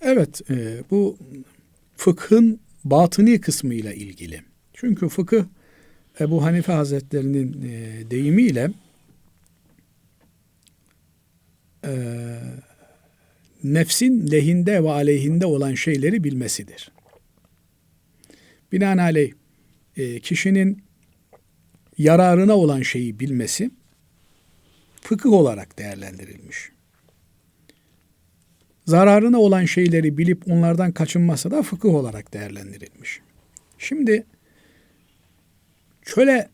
Evet, e, bu fıkhın batıni kısmıyla ilgili. Çünkü fıkıh Ebu Hanife Hazretlerinin e, deyimiyle e, nefsin lehinde ve aleyhinde olan şeyleri bilmesidir. Binaenaleyh e, kişinin yararına olan şeyi bilmesi fıkıh olarak değerlendirilmiş. Zararına olan şeyleri bilip onlardan kaçınması da fıkıh olarak değerlendirilmiş. Şimdi çöle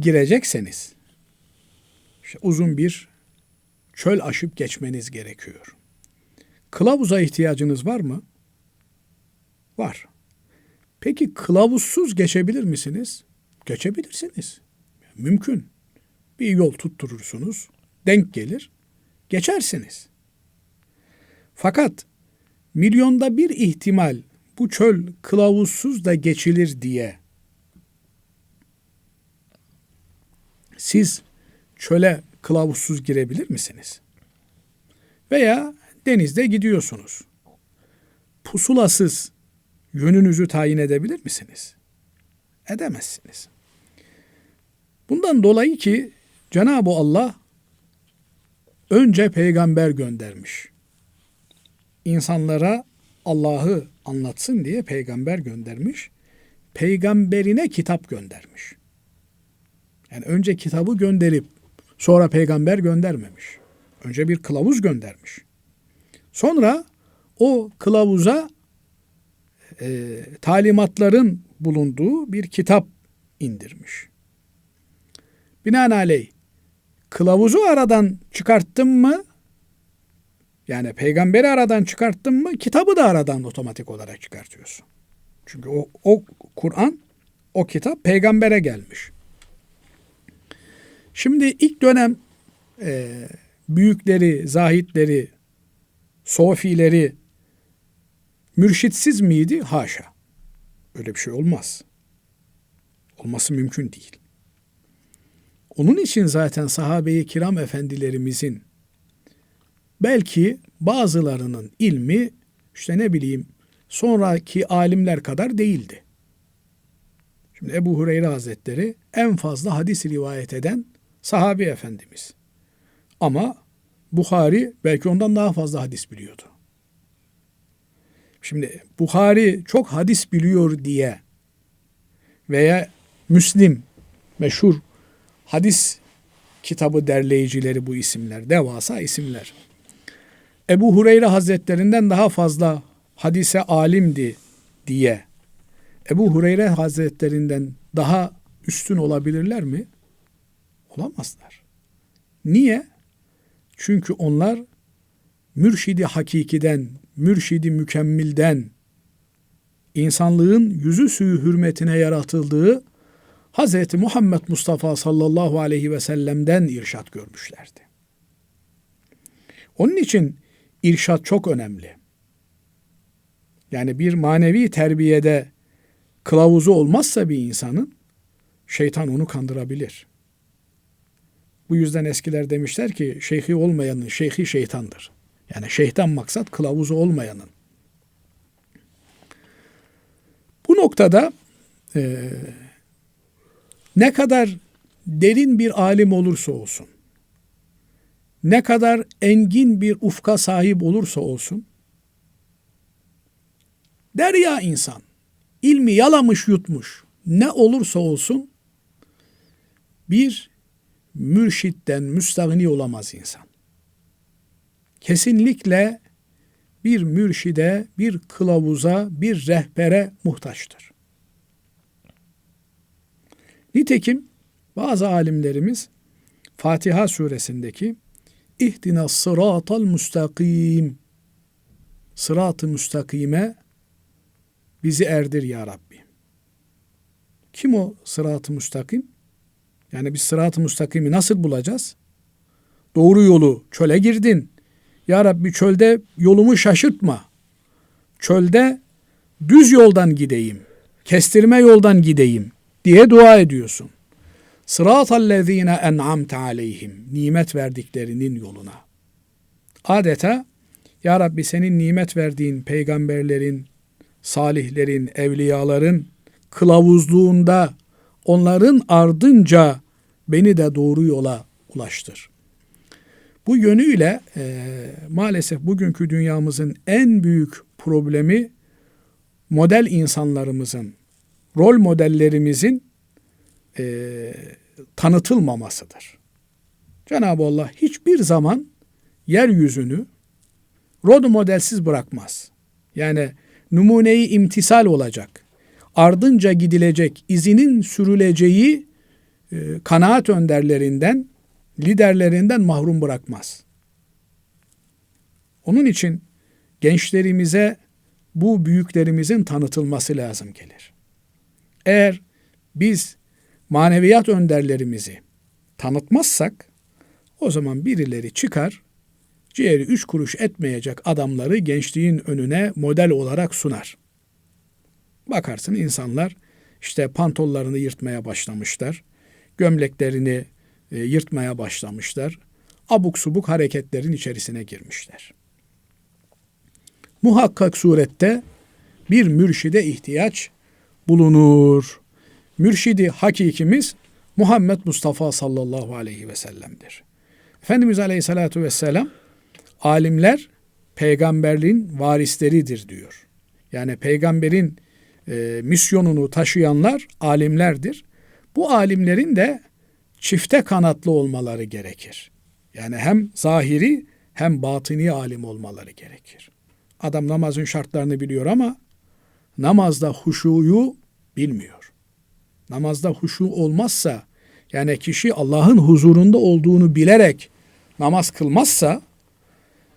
girecekseniz işte uzun bir çöl aşıp geçmeniz gerekiyor. Kılavuza ihtiyacınız var mı? Var. Peki kılavuzsuz geçebilir misiniz? Geçebilirsiniz. Mümkün. Bir yol tutturursunuz, denk gelir, geçersiniz. Fakat milyonda bir ihtimal bu çöl kılavuzsuz da geçilir diye siz çöle kılavuzsuz girebilir misiniz? Veya denizde gidiyorsunuz. Pusulasız yönünüzü tayin edebilir misiniz? Edemezsiniz. Bundan dolayı ki Cenab-ı Allah önce peygamber göndermiş. İnsanlara Allah'ı anlatsın diye peygamber göndermiş. Peygamberine kitap göndermiş. Yani önce kitabı gönderip sonra peygamber göndermemiş. Önce bir kılavuz göndermiş. Sonra o kılavuza e, talimatların bulunduğu bir kitap indirmiş. Binaenaleyh kılavuzu aradan çıkarttın mı yani peygamberi aradan çıkarttın mı kitabı da aradan otomatik olarak çıkartıyorsun. Çünkü o, o Kur'an o kitap peygambere gelmiş. Şimdi ilk dönem e, büyükleri, zahitleri, sofileri mürşitsiz miydi? Haşa. Öyle bir şey olmaz. Olması mümkün değil. Onun için zaten sahabe-i kiram efendilerimizin belki bazılarının ilmi işte ne bileyim sonraki alimler kadar değildi. Şimdi Ebu Hureyre Hazretleri en fazla hadis rivayet eden sahabi efendimiz. Ama Bukhari belki ondan daha fazla hadis biliyordu. Şimdi Bukhari çok hadis biliyor diye veya Müslim meşhur hadis kitabı derleyicileri bu isimler, devasa isimler. Ebu Hureyre Hazretlerinden daha fazla hadise alimdi diye Ebu Hureyre Hazretlerinden daha üstün olabilirler mi? Olamazlar. Niye? Çünkü onlar mürşidi hakikiden, mürşidi mükemmilden, insanlığın yüzü suyu hürmetine yaratıldığı Hz. Muhammed Mustafa sallallahu aleyhi ve sellem'den irşat görmüşlerdi. Onun için irşat çok önemli. Yani bir manevi terbiyede kılavuzu olmazsa bir insanın şeytan onu kandırabilir. Bu yüzden eskiler demişler ki şeyhi olmayanın şeyhi şeytandır. Yani şeytan maksat kılavuzu olmayanın. Bu noktada e, ne kadar derin bir alim olursa olsun, ne kadar engin bir ufka sahip olursa olsun, derya insan, ilmi yalamış yutmuş, ne olursa olsun, bir mürşitten müstahni olamaz insan. Kesinlikle bir mürşide, bir kılavuza, bir rehbere muhtaçtır. Nitekim bazı alimlerimiz Fatiha suresindeki İhdina sıratal müstakim Sırat-ı müstakime bizi erdir ya Rabbi. Kim o sırat-ı müstakim? Yani biz sırat-ı müstakimi nasıl bulacağız? Doğru yolu çöle girdin. Ya Rabbi çölde yolumu şaşırtma. Çölde düz yoldan gideyim. Kestirme yoldan gideyim diye dua ediyorsun. Sıratallezine en'amte aleyhim. Nimet verdiklerinin yoluna. Adeta Ya Rabbi senin nimet verdiğin peygamberlerin, salihlerin, evliyaların kılavuzluğunda onların ardınca beni de doğru yola ulaştır. Bu yönüyle e, maalesef bugünkü dünyamızın en büyük problemi model insanlarımızın, rol modellerimizin e, tanıtılmamasıdır. Cenab-ı Allah hiçbir zaman yeryüzünü rol modelsiz bırakmaz. Yani numuneyi imtisal olacak, ardınca gidilecek, izinin sürüleceği e, kanaat önderlerinden, liderlerinden mahrum bırakmaz. Onun için gençlerimize bu büyüklerimizin tanıtılması lazım gelir. Eğer biz maneviyat önderlerimizi tanıtmazsak o zaman birileri çıkar ciğeri üç kuruş etmeyecek adamları gençliğin önüne model olarak sunar. Bakarsın insanlar işte pantollarını yırtmaya başlamışlar. Gömleklerini e, yırtmaya başlamışlar. Abuk subuk hareketlerin içerisine girmişler. Muhakkak surette bir mürşide ihtiyaç bulunur. Mürşidi hakikimiz Muhammed Mustafa sallallahu aleyhi ve sellem'dir. Efendimiz aleyhissalatu vesselam alimler peygamberliğin varisleridir diyor. Yani peygamberin e, misyonunu taşıyanlar alimlerdir. Bu alimlerin de çifte kanatlı olmaları gerekir. Yani hem zahiri hem batini alim olmaları gerekir. Adam namazın şartlarını biliyor ama namazda huşuyu bilmiyor. Namazda huşu olmazsa yani kişi Allah'ın huzurunda olduğunu bilerek namaz kılmazsa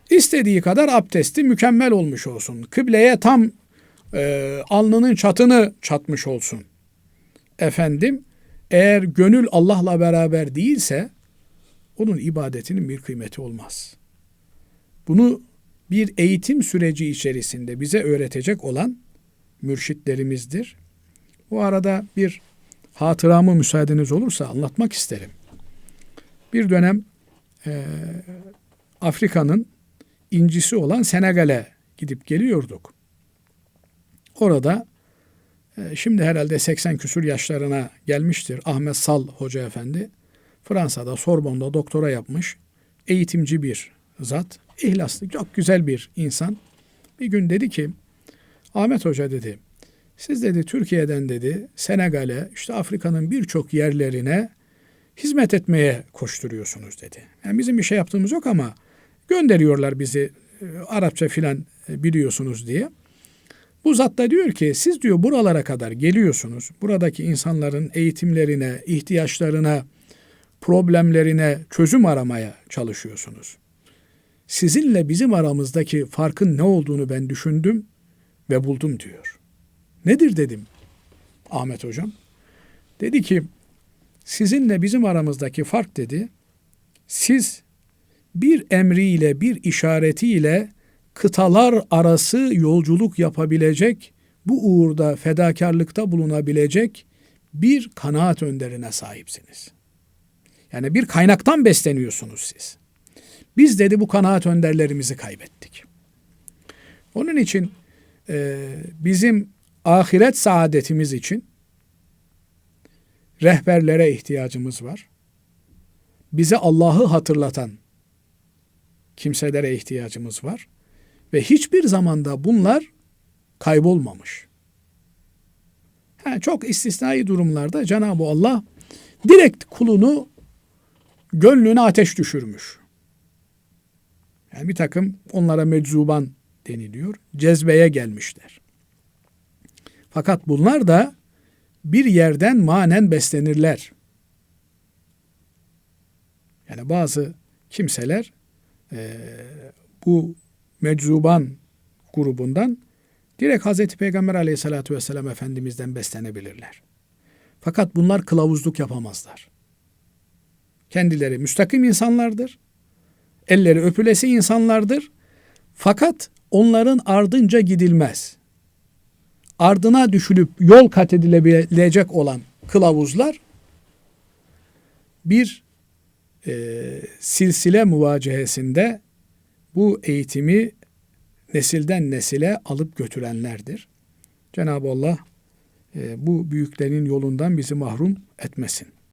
istediği kadar abdesti mükemmel olmuş olsun. Kıbleye tam e, alnının çatını çatmış olsun. Efendim eğer gönül Allah'la beraber değilse onun ibadetinin bir kıymeti olmaz. Bunu bir eğitim süreci içerisinde bize öğretecek olan mürşitlerimizdir. Bu arada bir hatıramı müsaadeniz olursa anlatmak isterim. Bir dönem e, Afrika'nın incisi olan Senegal'e gidip geliyorduk. Orada e, şimdi herhalde 80 küsur yaşlarına gelmiştir Ahmet Sal Hoca Efendi. Fransa'da Sorbon'da doktora yapmış. Eğitimci bir zat. ihlaslı, çok güzel bir insan. Bir gün dedi ki Ahmet Hoca dedi siz dedi Türkiye'den dedi Senegal'e işte Afrika'nın birçok yerlerine hizmet etmeye koşturuyorsunuz dedi. Yani bizim bir şey yaptığımız yok ama gönderiyorlar bizi e, Arapça filan e, biliyorsunuz diye. Bu zat da diyor ki siz diyor buralara kadar geliyorsunuz. Buradaki insanların eğitimlerine, ihtiyaçlarına, problemlerine çözüm aramaya çalışıyorsunuz. Sizinle bizim aramızdaki farkın ne olduğunu ben düşündüm ve buldum diyor. Nedir dedim Ahmet hocam. Dedi ki sizinle bizim aramızdaki fark dedi. Siz bir emriyle, bir işaretiyle kıtalar arası yolculuk yapabilecek, bu uğurda fedakarlıkta bulunabilecek bir kanaat önderine sahipsiniz. Yani bir kaynaktan besleniyorsunuz siz. Biz dedi bu kanaat önderlerimizi kaybettik. Onun için e, bizim ahiret saadetimiz için rehberlere ihtiyacımız var. Bize Allah'ı hatırlatan kimselere ihtiyacımız var. Ve hiçbir zamanda bunlar kaybolmamış. Ha, çok istisnai durumlarda Cenab-ı Allah direkt kulunu gönlüne ateş düşürmüş. Yani bir takım onlara meczuban deniliyor. Cezbeye gelmişler. Fakat bunlar da bir yerden manen beslenirler. Yani bazı kimseler e, bu meczuban grubundan direkt Hazreti Peygamber aleyhissalatü vesselam Efendimiz'den beslenebilirler. Fakat bunlar kılavuzluk yapamazlar. Kendileri müstakim insanlardır. Elleri öpülesi insanlardır. Fakat onların ardınca gidilmez. Ardına düşülüp yol kat edilebilecek olan kılavuzlar bir e, silsile muvacehesinde bu eğitimi nesilden nesile alıp götürenlerdir. Cenab-ı Allah e, bu büyüklerin yolundan bizi mahrum etmesin.